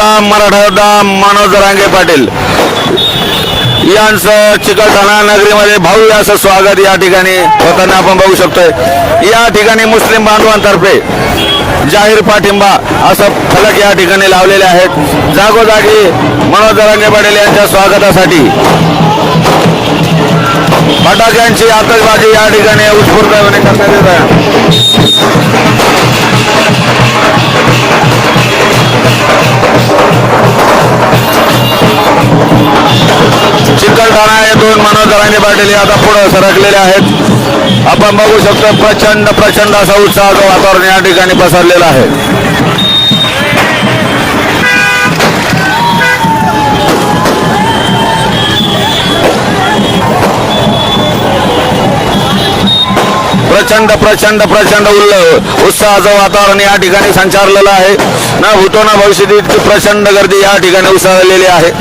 योद्धा मराठा योद्धा मनोज रांगे पाटील. यांचं चिकलठाणा नगरीमध्ये भव्य असं स्वागत या ठिकाणी होताना आपण बघू शकतोय. या ठिकाणी मुस्लिम बांधवांतर्फे जाहीर पाठिंबा असं फलक या ठिकाणी लावलेले आहेत. जागोजागी मनोज रांगे पाटील यांच्या स्वागतासाठी फटाक्यांची आतषबाजी या ठिकाणी उत्स्फूर्तपणे करण्यात येत आहे. चिकलठाणा येथून मनोज रांगे पाटील आता पुढे सरकलेले आहेत. आपण बघू शकतो प्रचंड प्रचंड असा उत्साहाचं वातावरण या ठिकाणी पसरलेलं आहे. प्रचंड प्रचंड प्रचंड उल्ल उत्साहाचं वातावरण या ठिकाणी संचारलेलं आहे. ना भूतो ना भविष्यात प्रचंड गर्दी या ठिकाणी उसळलेली आहे.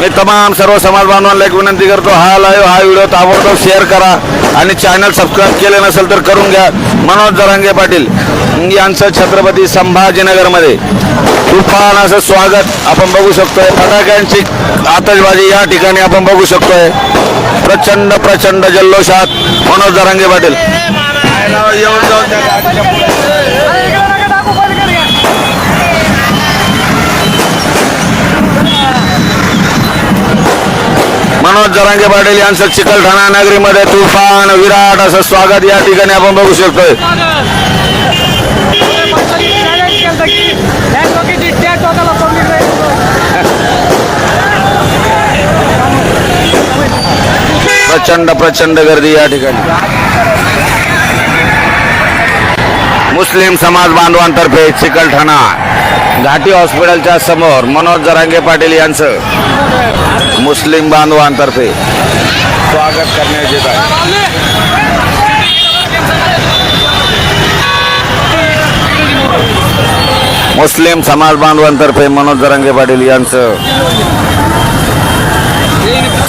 मी तमाम सर्व समाज बांधवांना एक विनंती करतो हा लाईव्ह हा व्हिडिओ ताबडतोब शेअर करा आणि चॅनल सबस्क्राईब केले नसेल तर करून घ्या. मनोज जरांगे पाटील यांचं छत्रपती संभाजीनगरमध्ये तुफान असं स्वागत आपण बघू शकतोय. फटाक्यांची आतषबाजी या ठिकाणी आपण बघू शकतोय. प्रचंड प्रचंड जल्लोषात मनोज जरांगे पाटील. मनोज जरांगे पाटील यांचं चिकलठाणा नगरीमध्ये तुफान विराट असं स्वागत या ठिकाणी आपण बघू शकतोय. प्रचंड प्रचंड गर्दी या ठिकाणी. मुस्लिम समाज बांधवांतर्फे चिकलठाणा घाटी हॉस्पिटलच्या समोर मनोज जरांगे पाटील यांचं मुस्लिम बांधवांतर्फे स्वागत करण्यात येत आहे. मुस्लिम समाज बांधवांतर्फे मनोज जरांगे पाटील यांचं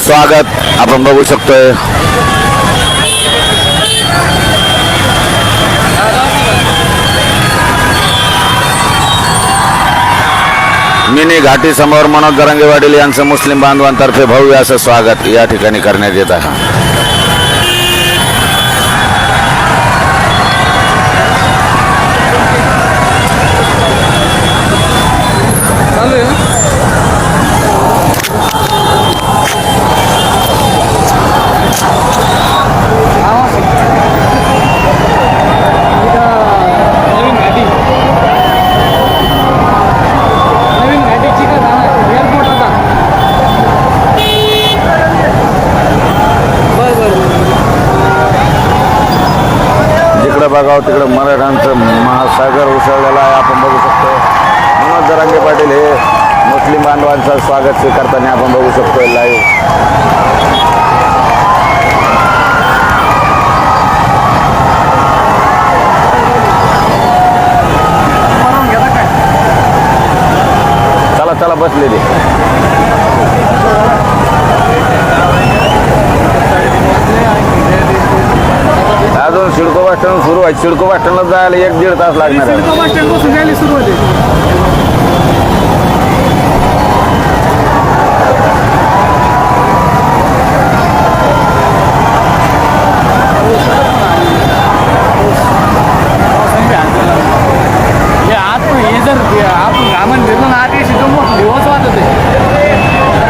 स्वागत आपण बघू शकतोय. मिनी घाटी समोर मनोज जरांगे यांचं मुस्लिम बांधवांतर्फे भव्य असं स्वागत या ठिकाणी करण्यात येत आहे. बघावं तिकडं मराठांचं महासागर उसळलेला आहे. आपण बघू शकतो. मनोज दरांगे पाटील हे मुस्लिम बांधवांचं स्वागत स्वीकारताना आपण बघू शकतो लाईव्ह चला चला बसलेली अजून सिडको बस स्टँड सुरू आहे सिडको बस जायला एक दीड तास लागणार आहे. सिडको बस स्टँडपासून जायला सुरू होते हे आत हे जर आपण घामन फिरलो ना आत येशी तो मोठं दिवस वाटत आहे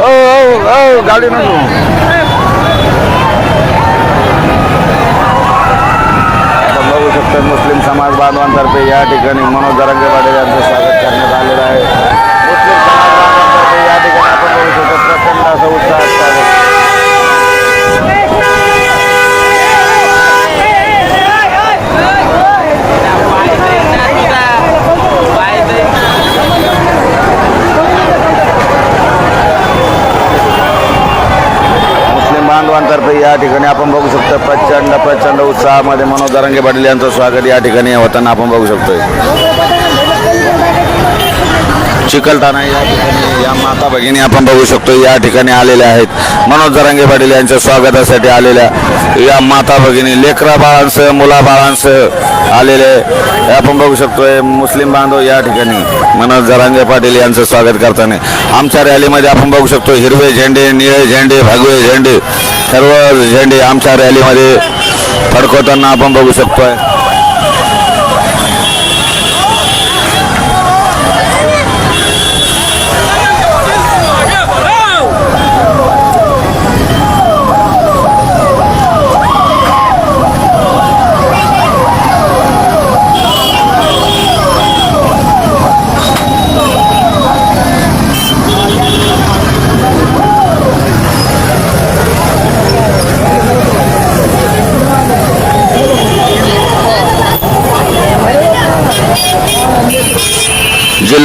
ओ ओ ओ गाडी नको हो. आपण बघू शकतो मुस्लिम समाज बांधवांतर्फे या ठिकाणी मनोज जरांगे पाटील यांचं स्वागत करण्यात आलेलं आहे मुस्लिम समाज बांधवांतर्फे या ठिकाणी आपण बघू शकतो प्रचंड असं उत्साहात स्वागत मुस्लिम बांधवांतर्फे या ठिकाणी आपण बघू शकतो प्रचंड प्रचंड उत्साहामध्ये मनोज दरंगे पाटील यांचं स्वागत या ठिकाणी होताना आपण बघू शकतोय. चिकलठाणा या ठिकाणी या माता भगिनी आपण बघू शकतो या ठिकाणी आलेल्या आहेत. मनोज दरंगे पाटील यांच्या स्वागतासाठी आलेल्या या माता भगिनी लेकरा बाळांसह मुला बाळांसह आलेले हे आपण बघू शकतोय मुस्लिम बांधव या ठिकाणी मनोज जरांगे पाटील यांचं स्वागत करताना. आमच्या रॅलीमध्ये आपण बघू शकतो हिरवे झेंडे निळे झेंडे भगवे झेंडे सर्व झेंडे आमच्या रॅलीमध्ये फडकवताना आपण बघू शकतोय.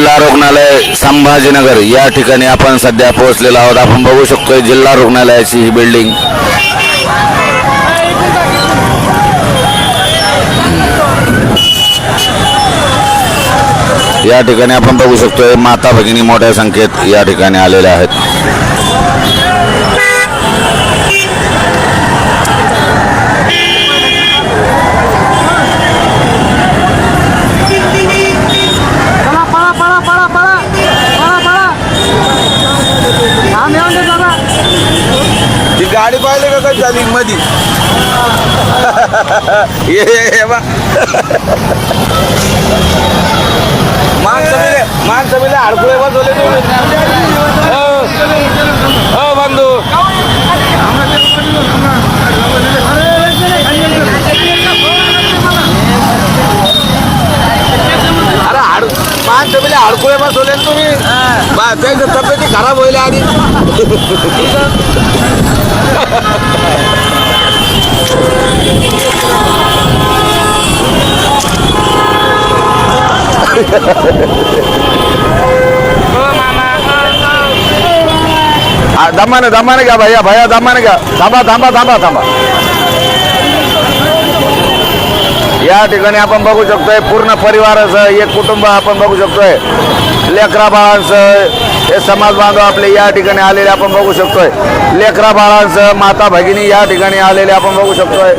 जिल्हा रुग्णालय संभाजीनगर. या ठिकाणी आपण सध्या पोहोचलेलो आहोत. आपण बघू शकतोय जिल्हा रुग्णालयाची ही बिल्डिंग या ठिकाणी आपण बघू शकतोय माता भगिनी मोठ्या संख्येत या ठिकाणी आलेल्या आहेत. झाली मधी. ये बा. माणसं माणसं बिले अडकुळे बसवले तुम्ही. हो हो बंधू. माणसं बिले अडकुळे बसवले ना तुम्ही? बा त्यांच्या तब्येती खराब होईल आधी. दमाने दमाने घ्या भैया भैया दमाने घ्या. थांबा थांबा थांबा थांबा. या ठिकाणी आपण बघू शकतोय पूर्ण परिवारासह एक कुटुंब आपण बघू शकतोय. लेकरा बाळांसह हे समाज बांधव आपले या ठिकाणी आलेले आपण बघू शकतोय. लेकरा बाळांसह माता भगिनी या ठिकाणी आलेले आपण बघू शकतोय.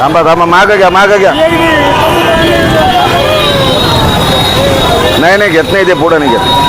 थांबा थांबा मागं घ्या मागं घ्या. नाही नाही घेत नाही ते पुढं नाही घेत.